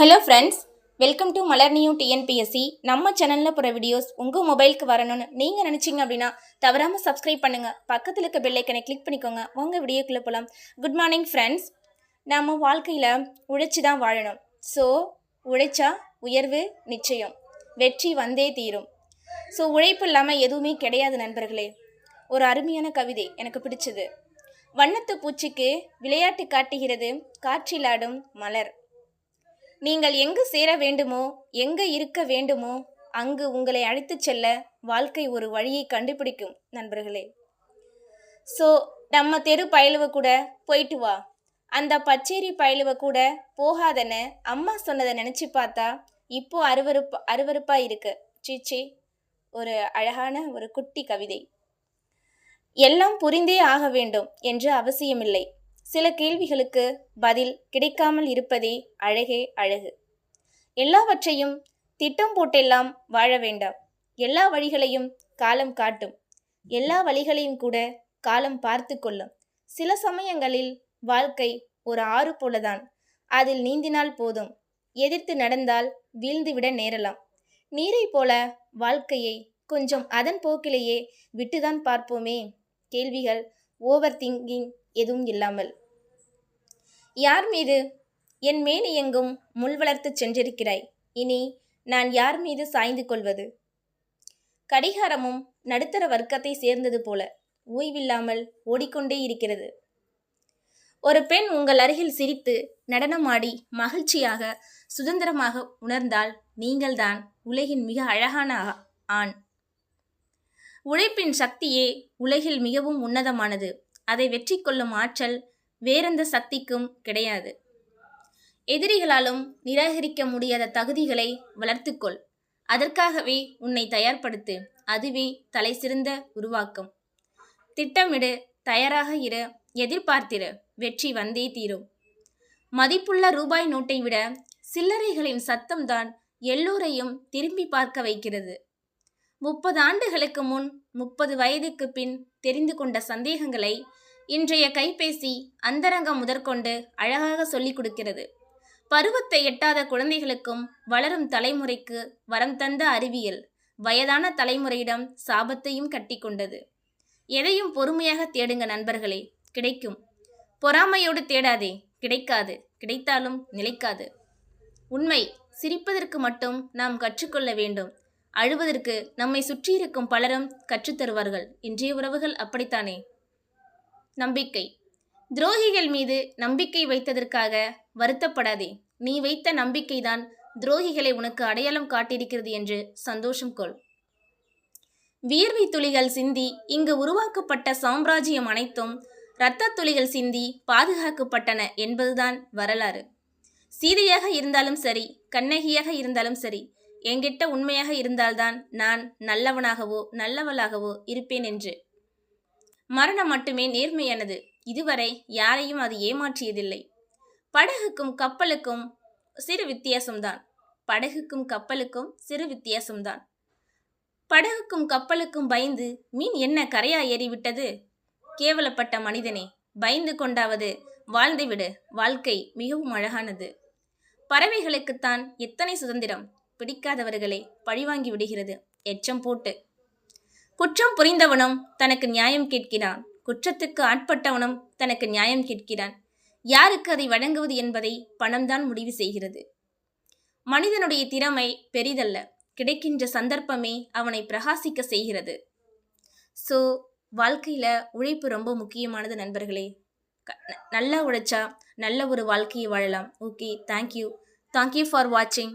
Hello friends welcome to Malar new TNPSC நம்ம சேனலில் போகிற வீடியோஸ் உங்கள் மொபைலுக்கு வரணும்னு நீங்கள் நினச்சிங்க அப்படின்னா தவறாமல் சப்ஸ்கிரைப் பண்ணுங்கள் பக்கத்தில் இருக்க பெல்லைக்கனை கிளிக் பண்ணிக்கோங்க. உங்கள் வீடியோக்குள்ளே போகலாம் குட் மார்னிங் ஃப்ரெண்ட்ஸ் நம்ம வாழ்க்கையில் உழைச்சி தான் வாழணும். ஸோ உழைச்சா உயர்வு நிச்சயம். வெற்றி வந்தே தீரும். ஸோ உழைப்பு இல்லாமல் எதுவுமே கிடையாது நண்பர்களே. ஒரு அருமையான கவிதை எனக்கு பிடிச்சது. வண்ணத்து பூச்சிக்கு விளையாட்டு காட்டுகிறது காற்றிலாடும் மலர். நீங்கள் எங்கு சேர வேண்டுமோ எங்கு இருக்க வேண்டுமோ அங்கு உங்களை அழைத்துச் செல்ல வாழ்க்கை ஒரு வழியை கண்டுபிடிக்கும் நண்பர்களே. ஸோ நம்ம தெரு பயலுவ கூட போயிட்டு வா. அந்த பச்சேரி பயலுவ கூட போகாதன்னு அம்மா சொன்னதை நினச்சி பார்த்தா இப்போ அருவருப்பு அருவருப்பா இருக்கு. சீச்சி ஒரு அழகான ஒரு குட்டி கவிதை. எல்லாம் புரிந்தே ஆக வேண்டும் என்று அவசியமில்லை. சில கேள்விகளுக்கு பதில் கிடைக்காமல் இருப்பதே அழகே அழகு. எல்லாவற்றையும் திட்டம் போட்டெல்லாம் வாழ வேண்டாம். எல்லா வழிகளையும் காலம் காட்டும். எல்லா வழிகளையும் கூட காலம் பார்த்து கொள்ளும். சில சமயங்களில் வாழ்க்கை ஒரு ஆறு போலதான். அதில் நீந்தினால் போதும். எதிர்த்து நடந்தால் வீழ்ந்துவிட நேரலாம். நீரை போல வாழ்க்கையை கொஞ்சம் அதன் போக்கிலேயே விட்டுதான் பார்ப்போமே. கேள்விகள் ஓவர் திங்கிங் எதுவும் இல்லாமல். யார் மீது? என் மேனி எங்கும் முள் வளர்த்துச் சென்றிருக்கிறாய். இனி நான் யார் மீது சாய்ந்து கொள்வது? கடிகாரமும் நடுத்தர வர்க்கத்தை சேர்ந்தது போல ஓய்வில்லாமல் ஓடிக்கொண்டே இருக்கிறது. ஒரு பெண் உங்கள் அருகில் சிரித்து நடனமாடி மகிழ்ச்சியாக சுதந்திரமாக உணர்ந்தால் நீங்கள்தான் உலகின் மிக அழகான ஆ- ஆண். உழைப்பின் சக்தியே உலகில் மிகவும் உன்னதமானது. அதை வெற்றி கொள்ளும் ஆற்றல் வேறெந்த சக்திக்கும் கிடையாது. எதிரிகளாலும் நிராகரிக்க முடியாத தகுதிகளை வளர்த்துக்கொள். அதற்காகவே உன்னை தயார்படுத்து அதுவே தலை சிறந்த உருவாக்கம். திட்டமிடு தயாராக இரு எதிர்பார்த்திரு வெற்றி வந்தே தீரும். மதிப்புள்ள ரூபாய் நோட்டை விட சில்லறைகளின் சத்தம்தான் எல்லோரையும் திரும்பி பார்க்க வைக்கிறது. முப்பது ஆண்டுகளுக்கு முன் முப்பது வயதுக்கு பின் தெரிந்து கொண்ட சந்தேகங்களை இன்றைய கைபேசி அந்தரங்கம் முதற்கொண்டு அழகாக சொல்லிக் கொடுக்கிறது. பருவத்தை எட்டாத குழந்தைகளுக்கும் வளரும் தலைமுறைக்கு வரம் தந்த அறிவியல் வயதான தலைமுறையிடம் சாபத்தையும் கட்டிக்கொண்டது எதையும் பொறுமையாக தேடுங்க நண்பர்களே கிடைக்கும். பொறாமையோடு தேடாதே கிடைக்காது. கிடைத்தாலும் நிலைக்காது. உண்மை சிரிப்பதற்கு மட்டும் நாம் கற்றுக்கொள்ள வேண்டும். அழுவதற்கு நம்மை சுற்றியிருக்கும் பலரும் கற்றுத்தருவார்கள் இன்றைய உறவுகள் அப்படித்தானே? நம்பிக்கை. துரோகிகள் மீது நம்பிக்கை வைத்ததற்காக வருத்தப்படாதே. நீ வைத்த நம்பிக்கைதான் துரோகிகளை உனக்கு அடையாளம் காட்டியிருக்கிறது என்று சந்தோஷம் கொள். வியர்வை துளிகள் சிந்தி இங்கு உருவாக்கப்பட்ட சாம்ராஜ்யம் அனைத்தும் இரத்த துளிகள் சிந்தி பாதுகாக்கப்பட்டன என்பதுதான் வரலாறு. சீதையாக இருந்தாலும் சரி கண்ணகியாக இருந்தாலும் சரி என்கிட்ட உண்மையாக இருந்தால்தான் நான் நல்லவனாகவோ நல்லவளாகவோ இருப்பேன் என்று. மரணம் மட்டுமே நேர்மையானது. இதுவரை யாரையும் அது ஏமாற்றியதில்லை. படகுக்கும் கப்பலுக்கும் சிறு வித்தியாசம்தான். படகுக்கும் கப்பலுக்கும் சிறு வித்தியாசம்தான். படகுக்கும் கப்பலுக்கும் பயந்து மீன் என்ன கரையா ஏறிவிட்டது? கேவலப்பட்ட மனிதனே பயந்து கொண்டாவது வாழ்ந்துவிடு வாழ்க்கை மிகவும் அழகானது. பறவைகளுக்குத்தான் எத்தனை சுதந்திரம்? பிடிக்காதவர்களை பழிவாங்கி விடுகிறது. எச்சம் போட்டு. குற்றம் புரிந்தவனும் தனக்கு நியாயம் கேட்கிறான். குற்றத்துக்கு ஆட்பட்டவனும் தனக்கு நியாயம் கேட்கிறான். யாருக்கு அதை வழங்குவது என்பதை பணம்தான் முடிவு செய்கிறது. மனிதனுடைய திறமை பெரிதல்ல. கிடைக்கின்ற சந்தர்ப்பமே அவனை பிரகாசிக்க செய்கிறது. ஸோ வாழ்க்கையில் உழைப்பு ரொம்ப முக்கியமானது நண்பர்களே. நல்லா உழைச்சா நல்ல ஒரு வாழ்க்கையை வாழலாம். ஓகே தேங்க்யூ தேங்க்யூ ஃபார் வாட்சிங்